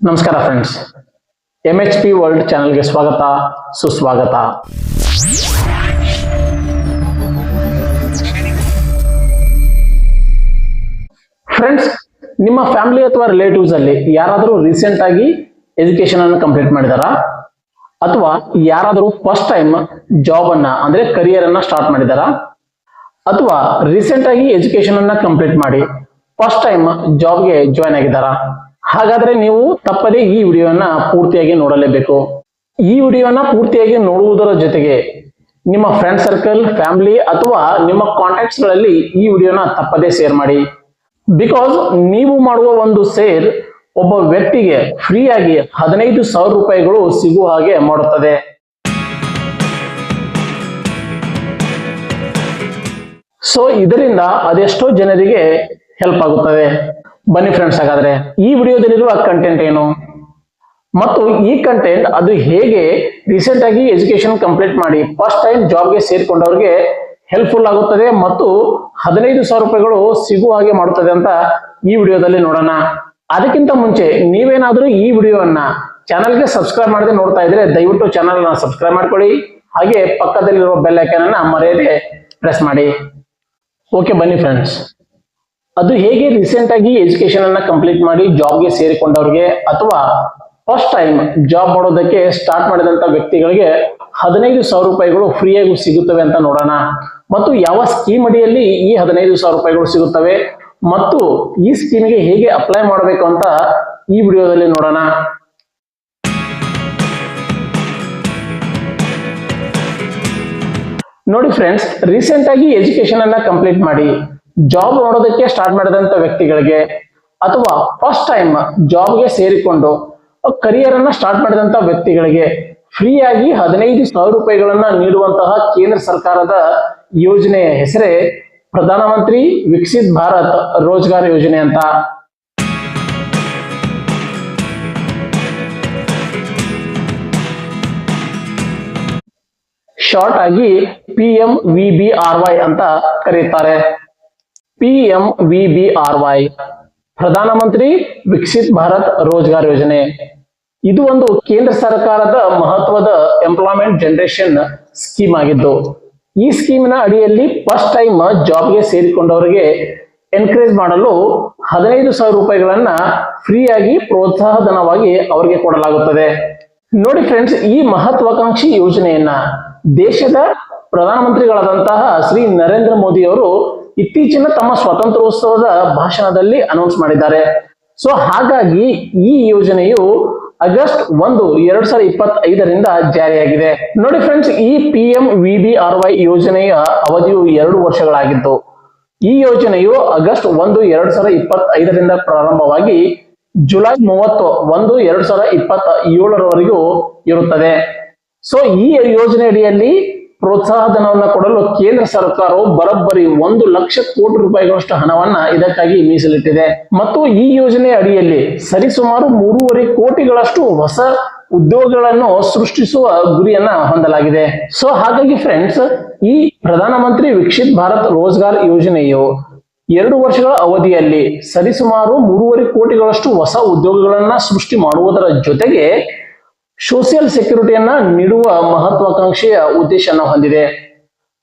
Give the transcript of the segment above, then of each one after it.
ನಮಸ್ಕಾರ friends M H P world ಚಾನೆಲ್ಗೆ ಸ್ವಾಗತ, ಸುಸ್ವಾಗತ. ಫ್ರೆಂಡ್ಸ್ ನಿಮ್ಮ ಫ್ಯಾಮಿಲಿ ಅಥವಾ ರಿಲೇಟಿವ್ಸ್ ಅಲ್ಲಿ ಯಾರಾದರೂ ರೀಸೆಂಟ್ ಆಗಿ ಎಜುಕೇಶನ್ ಅನ್ನು ಕಂಪ್ಲೀಟ್ ಮಾಡಿದಾರ? ಅಥವಾ ಯಾರಾದರೂ ಫಸ್ಟ್ ಟೈಮ್ ಜಾಬ್ ಅನ್ನ, ಅಂದ್ರೆ ಕರಿಯರ್ ಅನ್ನ ಸ್ಟಾರ್ಟ್ ಮಾಡಿದಾರಾ? ಅಥವಾ ರೀಸೆಂಟ್ ಆಗಿ ಎಜುಕೇಶನ್ ಅನ್ನ ಕಂಪ್ಲೀಟ್ ಮಾಡಿ ಫಸ್ಟ್ ಟೈಮ್ ಜಾಬ್ಗೆ ಜಾಯ್ನ್ ಆಗಿದ್ದಾರಾ ಹಾಗಾದ್ರೆ ನೀವು ತಪ್ಪದೇ ಈ ವಿಡಿಯೋನ ಪೂರ್ತಿಯಾಗಿ ನೋಡಲೇಬೇಕು. ಈ ವಿಡಿಯೋನ ಪೂರ್ತಿಯಾಗಿ ನೋಡುವುದರ ಜೊತೆಗೆ ನಿಮ್ಮ ಫ್ರೆಂಡ್ ಸರ್ಕಲ್ ಫ್ಯಾಮಿಲಿ ಅಥವಾ ನಿಮ್ಮ ಕಾಂಟ್ಯಾಕ್ಟ್ಸ್ಗಳಲ್ಲಿ ಈ ವಿಡಿಯೋನ ತಪ್ಪದೇ ಶೇರ್ ಮಾಡಿ. ಬಿಕಾಸ್ ನೀವು ಮಾಡುವ ಒಂದು ಸೇರ್ ಒಬ್ಬ ವ್ಯಕ್ತಿಗೆ ಫ್ರೀ ಆಗಿ ಹದಿನೈದು ಸಾವಿರ ರೂಪಾಯಿಗಳು ಸಿಗುವ ಹಾಗೆ ಮಾಡುತ್ತದೆ. ಸೊ ಇದರಿಂದ ಅದೆಷ್ಟೋ ಜನರಿಗೆ ಹೆಲ್ಪ್ ಆಗುತ್ತದೆ. ಬನ್ನಿ ಫ್ರೆಂಡ್ಸ್ ಹಾಗಾದ್ರೆ ಈ ವಿಡಿಯೋದಲ್ಲಿರುವ ಕಂಟೆಂಟ್ ಏನು? ಮತ್ತು ಈ ಕಂಟೆಂಟ್ ಅದು ಹೇಗೆ ರೀಸೆಂಟ್ ಆಗಿ ಎಜುಕೇಶನ್ ಕಂಪ್ಲೀಟ್ ಮಾಡಿ ಫಸ್ಟ್ ಟೈಮ್ ಜಾಬ್ಗೆ ಸೇರಿಕೊಂಡವ್ರಿಗೆ ಹೆಲ್ಪ್ಫುಲ್ ಆಗುತ್ತದೆ ಮತ್ತು ಹದಿನೈದು ಸಾವಿರ ರೂಪಾಯಿಗಳು ಸಿಗುವ ಹಾಗೆ ಮಾಡುತ್ತದೆ ಅಂತ ಈ ವಿಡಿಯೋದಲ್ಲಿ ನೋಡೋಣ. ಅದಕ್ಕಿಂತ ಮುಂಚೆ ನೀವೇನಾದ್ರೂ ಈ ವಿಡಿಯೋವನ್ನ ಚಾನಲ್ಗೆ ಸಬ್ಸ್ಕ್ರೈಬ್ ಮಾಡದೆ ನೋಡ್ತಾ ಇದ್ರೆ ದಯವಿಟ್ಟು ಚಾನಲ್ ಅನ್ನ ಸಬ್ಸ್ಕ್ರೈಬ್ ಮಾಡ್ಕೊಳ್ಳಿ. ಹಾಗೆ ಪಕ್ಕದಲ್ಲಿರುವ ಬೆಲ್ ಐಕನ್ ಅನ್ನ ಮರೆಯದೆ ಪ್ರೆಸ್ ಮಾಡಿ. ಓಕೆ ಬನ್ನಿ ಫ್ರೆಂಡ್ಸ್ ಅದು ಹೇಗೆ ರೀಸೆಂಟ್ ಆಗಿ ಎಜುಕೇಶನ್ ಅನ್ನ ಕಂಪ್ಲೀಟ್ ಮಾಡಿ ಜಾಬ್ಗೆ ಸೇರಿಕೊಂಡವ್ರಿಗೆ ಅಥವಾ ಫಸ್ಟ್ ಟೈಮ್ ಜಾಬ್ ಮಾಡೋದಕ್ಕೆ ಸ್ಟಾರ್ಟ್ ಮಾಡಿದಂತ ವ್ಯಕ್ತಿಗಳಿಗೆ ಹದಿನೈದು ಸಾವಿರ ರೂಪಾಯಿಗಳು ಫ್ರೀಯಾಗಿ ಸಿಗುತ್ತವೆ ಅಂತ ನೋಡೋಣ. ಮತ್ತು ಯಾವ ಸ್ಕೀಮ್ ಅಡಿಯಲ್ಲಿ ಈ ಹದಿನೈದು ಸಾವಿರ ರೂಪಾಯಿಗಳು ಸಿಗುತ್ತವೆ? ಮತ್ತು ಈ ಸ್ಕೀಮ್ಗೆ ಹೇಗೆ ಅಪ್ಲೈ ಮಾಡಬೇಕು ಅಂತ ಈ ವಿಡಿಯೋದಲ್ಲಿ ನೋಡೋಣ. ನೋಡಿ ಫ್ರೆಂಡ್ಸ್ ರೀಸೆಂಟ್ ಆಗಿ ಎಜುಕೇಶನ್ ಅನ್ನ ಕಂಪ್ಲೀಟ್ ಮಾಡಿ. ಜಾಬ್ ನೋಡೋದಕ್ಕೆ ಸ್ಟಾರ್ಟ್ ಮಾಡಿದಂತ ವ್ಯಕ್ತಿಗಳಿಗೆ ಅಥವಾ ಫಸ್ಟ್ ಟೈಮ್ ಜಾಬ್ಗೆ ಸೇರಿಕೊಂಡು ಕರಿಯರ್ ಅನ್ನ ಸ್ಟಾರ್ಟ್ ಮಾಡಿದಂತ ವ್ಯಕ್ತಿಗಳಿಗೆ ಫ್ರೀ ಆಗಿ ಹದಿನೈದು ಸಾವಿರ ರೂಪಾಯಿಗಳನ್ನ ನೀಡುವಂತಹ ಕೇಂದ್ರ ಸರ್ಕಾರದ ಯೋಜನೆಯ ಹೆಸರೇ ಪ್ರಧಾನಮಂತ್ರಿ ವಿಕಸಿತ್ ಭಾರತ್ ರೋಜ್ಗಾರ್ ಯೋಜನೆ ಅಂತ. ಶಾರ್ಟ್ ಆಗಿ P M V B R Y ಅಂತ ಕರೀತಾರೆ. P M V B R Pradhan Mantri Viksit Bharat Rozgar ಯೋಜನೆ. ಇದು ಒಂದು ಕೇಂದ್ರ ಸರ್ಕಾರದ ಮಹತ್ವದ ಎಂಪ್ಲಾಯ್ಮೆಂಟ್ ಜನರೇಷನ್ ಸ್ಕೀಮ್ ಆಗಿದ್ದು, ಈ ಸ್ಕೀಮಿನ ಅಡಿಯಲ್ಲಿ ಫಸ್ಟ್ ಟೈಮ್ ಜಾಬ್ಗೆ ಸೇರಿಕೊಂಡವರಿಗೆ ಎನ್ಕರೇಜ್ ಮಾಡಲು ಹದಿನೈದು ಸಾವಿರ ರೂಪಾಯಿಗಳನ್ನ ಫ್ರೀಯಾಗಿ ಪ್ರೋತ್ಸಾಹ ಧನವಾಗಿ ಅವರಿಗೆ ಕೊಡಲಾಗುತ್ತದೆ. ನೋಡಿ ಫ್ರೆಂಡ್ಸ್ ಈ ಮಹತ್ವಾಕಾಂಕ್ಷಿ ಯೋಜನೆಯನ್ನ ದೇಶದ ಪ್ರಧಾನಮಂತ್ರಿಗಳಾದಂತಹ ಶ್ರೀ ನರೇಂದ್ರ ಮೋದಿ ಅವರು ಇತ್ತೀಚಿನ ತಮ್ಮ ಸ್ವಾತಂತ್ರ್ಯೋತ್ಸವದ ಭಾಷಣದಲ್ಲಿ ಅನೌನ್ಸ್ ಮಾಡಿದ್ದಾರೆ. ಸೊ ಹಾಗಾಗಿ ಈ ಯೋಜನೆಯು ಆಗಸ್ಟ್ ಒಂದು, ಎರಡ್ ಸಾವಿರದ ಇಪ್ಪತ್ತೈದರಿಂದ ಜಾರಿಯಾಗಿದೆ. ನೋಡಿ ಫ್ರೆಂಡ್ಸ್ ಈ P M V R Y ಯೋಜನೆಯ ಅವಧಿಯು ಎರಡು ವರ್ಷಗಳಾಗಿದ್ದು, ಈ ಯೋಜನೆಯು ಆಗಸ್ಟ್ ಒಂದು, ಎರಡ್ ಸಾವಿರದ ಇಪ್ಪತ್ತೈದರಿಂದ ಪ್ರಾರಂಭವಾಗಿ ಜುಲೈ ಮೂವತ್ತು, ಒಂದು, ಎರಡ್ ಸಾವಿರದ ಇಪ್ಪತ್ತ ಏಳರವರೆಗೂ ಇರುತ್ತದೆ. ಸೊ ಈ ಯೋಜನೆ ಅಡಿಯಲ್ಲಿ ಪ್ರೋತ್ಸಾಹ ಧನವನ್ನು ಕೊಡಲು ಕೇಂದ್ರ ಸರ್ಕಾರವು ಬರೋಬ್ಬರಿ ಒಂದು ಲಕ್ಷ ಕೋಟಿ ರೂಪಾಯಿಗಳಷ್ಟು ಹಣವನ್ನ ಇದಕ್ಕಾಗಿ ಮೀಸಲಿಟ್ಟಿದೆ. ಮತ್ತು ಈ ಯೋಜನೆ ಅಡಿಯಲ್ಲಿ ಸರಿಸುಮಾರು ಮೂರುವರೆ ಕೋಟಿಗಳಷ್ಟು ಹೊಸ ಉದ್ಯೋಗಗಳನ್ನು ಸೃಷ್ಟಿಸುವ ಗುರಿಯನ್ನ ಹೊಂದಲಾಗಿದೆ. ಸೊ ಹಾಗಾಗಿ ಫ್ರೆಂಡ್ಸ್ ಈ ಪ್ರಧಾನಮಂತ್ರಿ ವಿಕಸಿತ್ ಭಾರತ್ ರೋಜ್ಗಾರ್ ಯೋಜನೆಯು ಎರಡು ವರ್ಷಗಳ ಅವಧಿಯಲ್ಲಿ ಸರಿಸುಮಾರು ಮೂರುವರೆ ಕೋಟಿಗಳಷ್ಟು ಹೊಸ ಉದ್ಯೋಗಗಳನ್ನ ಸೃಷ್ಟಿ ಮಾಡುವುದರ ಜೊತೆಗೆ ಸೋಷಿಯಲ್ ಸೆಕ್ಯೂರಿಟಿಯನ್ನ ನೀಡುವ ಮಹತ್ವಾಕಾಂಕ್ಷೆಯ ಉದ್ದೇಶನ ಹೊಂದಿದೆ.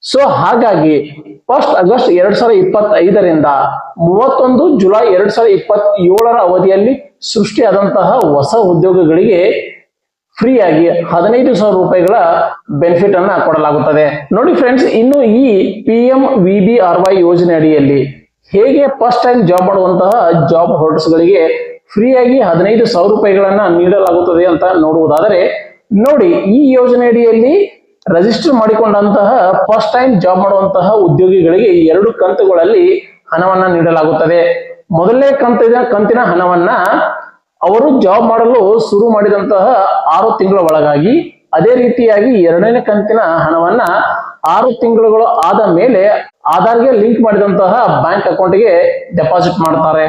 ಸೊ ಹಾಗಾಗಿ ಫಸ್ಟ್ ಆಗಸ್ಟ್ ಎರಡ್ ಸಾವಿರದ ಇಪ್ಪತ್ತೈದರಿಂದ ಮೂವತ್ತೊಂದು ಜುಲೈ ಎರಡ್ ಸಾವಿರದ ಇಪ್ಪತ್ತೇಳರ ಅವಧಿಯಲ್ಲಿ ಸೃಷ್ಟಿಯಾದಂತಹ ಹೊಸ ಉದ್ಯೋಗಗಳಿಗೆ ಫ್ರೀ ಆಗಿ ಹದಿನೈದು ಸಾವಿರ ರೂಪಾಯಿಗಳ ಬೆನಿಫಿಟ್ ಅನ್ನ ಕೊಡಲಾಗುತ್ತದೆ. ನೋಡಿ ಫ್ರೆಂಡ್ಸ್ ಇನ್ನು ಈ P M V B R Y ಯೋಜನೆ ಅಡಿಯಲ್ಲಿ ಹೇಗೆ ಫಸ್ಟ್ ಟೈಮ್ ಜಾಬ್ ಮಾಡುವಂತಹ ಜಾಬ್ ಹೋಲ್ಡರ್ಸ್ ಗಳಿಗೆ ಫ್ರೀ ಆಗಿ ಹದಿನೈದು ಸಾವಿರ ರೂಪಾಯಿಗಳನ್ನ ನೀಡಲಾಗುತ್ತದೆ ಅಂತ ನೋಡುವುದಾದರೆ, ನೋಡಿ ಈ ಯೋಜನೆ ಅಡಿಯಲ್ಲಿ ರಿಜಿಸ್ಟರ್ ಮಾಡಿಕೊಂಡಂತಹ ಫಸ್ಟ್ ಟೈಮ್ ಜಾಬ್ ಮಾಡುವಂತಹ ಉದ್ಯೋಗಿಗಳಿಗೆ ಎರಡು ಕಂತುಗಳಲ್ಲಿ ಹಣವನ್ನ ನೀಡಲಾಗುತ್ತದೆ. ಮೊದಲನೇ ಕಂತಿನ ಕಂತಿನ ಹಣವನ್ನ ಅವರು ಜಾಬ್ ಮಾಡಲು ಶುರು ಮಾಡಿದಂತಹ ಆರು ತಿಂಗಳ ಒಳಗಾಗಿ ಅದೇ ರೀತಿಯಾಗಿ ಎರಡನೇ ಕಂತಿನ ಹಣವನ್ನ ಆರು ತಿಂಗಳುಗಳು ಆದ ಮೇಲೆ ಆಧಾರ್ಗೆ ಲಿಂಕ್ ಮಾಡಿದಂತಹ ಬ್ಯಾಂಕ್ ಅಕೌಂಟ್ಗೆ ಡೆಪಾಸಿಟ್ ಮಾಡ್ತಾರೆ.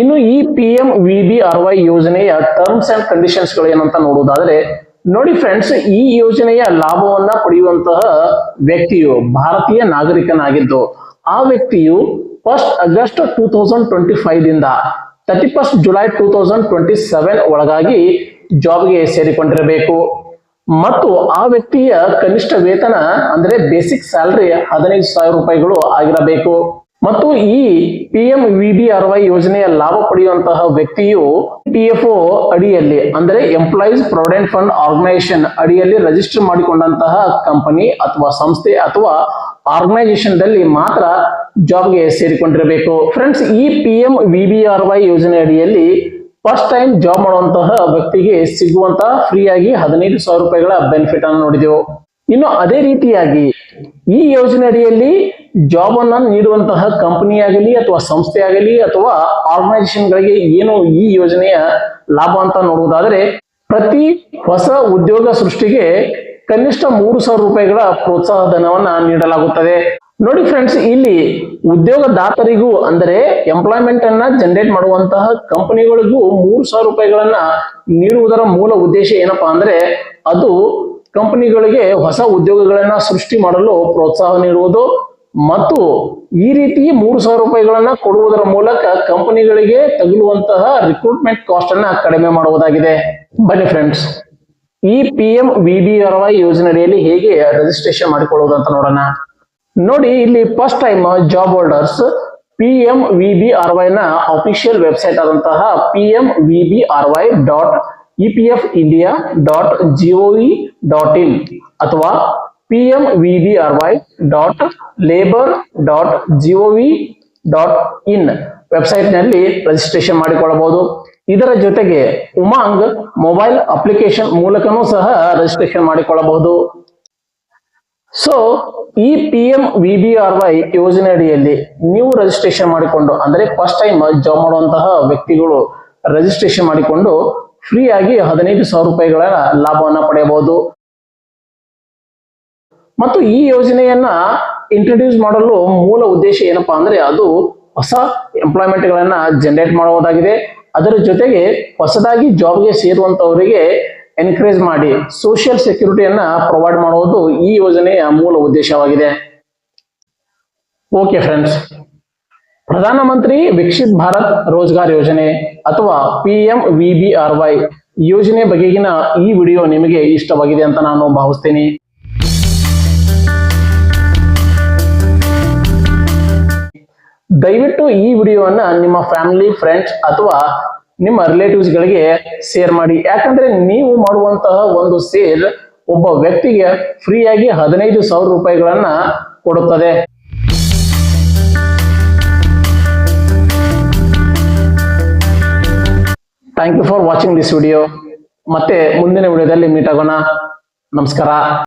ಇನ್ನು ಈ P M V B R Y ಯೋಜನೆಯ ಟರ್ಮ್ಸ್ ಅಂಡ್ ಕಂಡೀಷನ್ಸ್ಗಳು ಏನಂತ ನೋಡುವುದಾದ್ರೆ, ನೋಡಿ ಫ್ರೆಂಡ್ಸ್ ಈ ಯೋಜನೆಯ ಲಾಭವನ್ನ ಪಡೆಯುವಂತಹ ವ್ಯಕ್ತಿಯು ಭಾರತೀಯ ನಾಗರಿಕನಾಗಿದ್ದು, ಆ ವ್ಯಕ್ತಿಯು first August two thousand twenty five ದಿಂದ thirty first July two thousand twenty seven ಒಳಗಾಗಿ ಜಾಬ್ಗೆ ಸೇರಿಕೊಂಡಿರಬೇಕು. ಮತ್ತು ಆ ವ್ಯಕ್ತಿಯ ಕನಿಷ್ಠ ವೇತನ ಅಂದ್ರೆ ಬೇಸಿಕ್ ಸ್ಯಾಲರಿ ಹದಿನೈದು ಸಾವಿರ ರೂಪಾಯಿಗಳು ಆಗಿರಬೇಕು. ಮತ್ತು ಈ P M V B R Y ಯೋಜನೆಯ ಲಾಭ ಪಡೆಯುವಂತಹ ವ್ಯಕ್ತಿಯು ಪಿ ಎಫ್ ಒ ಅಡಿಯಲ್ಲಿ, ಅಂದ್ರೆ ಎಂಪ್ಲಾಯೀಸ್ ಪ್ರೊವಿಡೆಂಟ್ ಫಂಡ್ ಆರ್ಗನೈಸೇಷನ್ ಅಡಿಯಲ್ಲಿ ರಿಜಿಸ್ಟರ್ ಮಾಡಿಕೊಂಡಂತಹ ಕಂಪನಿ ಅಥವಾ ಸಂಸ್ಥೆ ಅಥವಾ ಆರ್ಗನೈಸೇಷನ್ ದಲ್ಲಿ ಮಾತ್ರ ಜಾಬ್ಗೆ ಸೇರಿಕೊಂಡಿರಬೇಕು. ಫ್ರೆಂಡ್ಸ್ ಈ P M V B R Y ಯೋಜನೆ ಅಡಿಯಲ್ಲಿ ಫಸ್ಟ್ ಟೈಮ್ ಜಾಬ್ ಮಾಡುವಂತಹ ವ್ಯಕ್ತಿಗೆ ಸಿಗುವಂತಹ ಫ್ರೀ ಆಗಿ ಹದಿನೈದು ಸಾವಿರ ರೂಪಾಯಿಗಳ ಬೆನಿಫಿಟ್ ಅನ್ನು ನೋಡಿದೆವು. ಇನ್ನು ಅದೇ ರೀತಿಯಾಗಿ ಈ ಯೋಜನೆ ಅಡಿಯಲ್ಲಿ ಜಾಬ್ ಅನ್ನ ನೀಡುವಂತಹ ಕಂಪನಿ ಆಗಲಿ ಅಥವಾ ಸಂಸ್ಥೆ ಆಗಲಿ ಅಥವಾ ಆರ್ಗನೈಸೇಷನ್ ಗಳಿಗೆ ಏನು ಈ ಯೋಜನೆಯ ಲಾಭ ಅಂತ ನೋಡುವುದಾದರೆ, ಪ್ರತಿ ಹೊಸ ಉದ್ಯೋಗ ಸೃಷ್ಟಿಗೆ ಕನಿಷ್ಠ ಮೂರು ಸಾವಿರ ರೂಪಾಯಿಗಳ ಪ್ರೋತ್ಸಾಹ ಧನವನ್ನ ನೀಡಲಾಗುತ್ತದೆ. ನೋಡಿ ಫ್ರೆಂಡ್ಸ್ ಇಲ್ಲಿ ಉದ್ಯೋಗದಾತರಿಗೂ ಅಂದರೆ ಎಂಪ್ಲಾಯ್ಮೆಂಟ್ ಅನ್ನ ಜನರೇಟ್ ಮಾಡುವಂತಹ ಕಂಪನಿಗಳಿಗೂ ಮೂರು ಸಾವಿರ ರೂಪಾಯಿಗಳನ್ನ ನೀಡುವುದರ ಮೂಲ ಉದ್ದೇಶ ಏನಪ್ಪಾ ಅಂದ್ರೆ, ಅದು ಕಂಪನಿಗಳಿಗೆ ಹೊಸ ಉದ್ಯೋಗಗಳನ್ನ ಸೃಷ್ಟಿ ಮಾಡಲು ಪ್ರೋತ್ಸಾಹ ನೀಡುವುದು. ಮತ್ತು ಈ ರೀತಿ ಮೂರು ಸಾವಿರ ರೂಪಾಯಿಗಳನ್ನ ಕೊಡುವುದರ ಮೂಲಕ ಕಂಪನಿಗಳಿಗೆ ತಗುಲುವಂತಹ ರಿಕ್ರೂಟ್ಮೆಂಟ್ ಕಾಸ್ಟ್ ಅನ್ನ ಕಡಿಮೆ ಮಾಡುವುದಾಗಿದೆ. ಬನ್ನಿ ಫ್ರೆಂಡ್ಸ್ ಈ P M V B R Y ಯೋಜನೆ ಹೇಗೆ ರಿಜಿಸ್ಟ್ರೇಷನ್ ಮಾಡಿಕೊಳ್ಳುವುದು ಅಂತ ನೋಡೋಣ. ನೋಡಿ, ಇಲ್ಲಿ first time job holders P M V ನ ಅಫಿಷಿಯಲ್ ವೆಬ್ಸೈಟ್ ಆದಂತಹ P M Y dot E P F India dot gov dot in ಅಥವಾ Y dot labour dot gov dot in ವೆಬ್ಸೈಟ್ನಲ್ಲಿ ರಿಜಿಸ್ಟ್ರೇಷನ್ ಮಾಡಿಕೊಳ್ಳಬಹುದು. ಇದರ ಜೊತೆಗೆ ಉಮಾಂಗ್ ಮೊಬೈಲ್ ಅಪ್ಲಿಕೇಶನ್ ಮೂಲಕನೂ ಸಹ registration ಮಾಡಿಕೊಳ್ಳಬಹುದು. ಸೊ ಈ P M V B R Y ಯೋಜನೆ ಅಡಿಯಲ್ಲಿ ನೀವು ರಿಜಿಸ್ಟ್ರೇಷನ್ ಮಾಡಿಕೊಂಡು, ಅಂದ್ರೆ ಫಸ್ಟ್ ಟೈಮ್ ಜಾಬ್ ಮಾಡುವಂತಹ ವ್ಯಕ್ತಿಗಳು ರಿಜಿಸ್ಟ್ರೇಷನ್ ಮಾಡಿಕೊಂಡು ಫ್ರೀ ಆಗಿ ಹದಿನೈದು ಸಾವಿರ ರೂಪಾಯಿಗಳ ಲಾಭವನ್ನು ಪಡೆಯಬಹುದು. ಮತ್ತು ಈ ಯೋಜನೆಯನ್ನ ಇಂಟ್ರೊಡ್ಯೂಸ್ ಮಾಡಲು ಮೂಲ ಉದ್ದೇಶ ಏನಪ್ಪಾ ಅಂದ್ರೆ ಅದು ಹೊಸ ಎಂಪ್ಲಾಯ್ಮೆಂಟ್ ಗಳನ್ನ ಜನರೇಟ್ ಮಾಡುವುದಾಗಿದೆ. ಅದರ ಜೊತೆಗೆ ಹೊಸದಾಗಿ ಜಾಬ್ಗೆ ಸೇರುವಂತವರಿಗೆ ಎನ್ಕರೇಜ್ ಮಾಡಿ ಸೋಷಿಯಲ್ ಸೆಕ್ಯೂರಿಟಿಯನ್ನ ಪ್ರೊವೈಡ್ ಮಾಡುವುದು ಈ ಯೋಜನೆಯ ಮೂಲ ಉದ್ದೇಶವಾಗಿದೆ. ಓಕೆ ಫ್ರೆಂಡ್ಸ್ ಪ್ರಧಾನಮಂತ್ರಿ ವಿಕಸಿತ್ ಭಾರತ್ ರೋಜ್ಗಾರ್ ಯೋಜನೆ ಅಥವಾ P M V B R Y ಯೋಜನೆ ಬಗೆಗಿನ ಈ ವಿಡಿಯೋ ನಿಮಗೆ ಇಷ್ಟವಾಗಿದೆ ಅಂತ ನಾನು ಭಾವಿಸ್ತೀನಿ. ದಯವಿಟ್ಟು ಈ ವಿಡಿಯೋವನ್ನ ನಿಮ್ಮ ಫ್ಯಾಮಿಲಿ ಫ್ರೆಂಡ್ಸ್ ಅಥವಾ ನಿಮ್ಮ ರಿಲೇಟಿವ್ಸ್ ಗಳಿಗೆ ಶೇರ್ ಮಾಡಿ. ಯಾಕಂದ್ರೆ ನೀವು ಮಾಡುವಂತಹ ಒಂದು ಸೇಲ್ ಒಬ್ಬ ವ್ಯಕ್ತಿಗೆ ಫ್ರೀ ಆಗಿ ಹದಿನೈದು ಸಾವಿರ ರೂಪಾಯಿಗಳನ್ನ ಕೊಡುತ್ತದೆ. Thank you for watching this video ಮತ್ತೆ ಮುಂದಿನ ವಿಡಿಯೋದಲ್ಲಿ ಮೀಟ್ ಆಗೋಣ. ನಮಸ್ಕಾರ.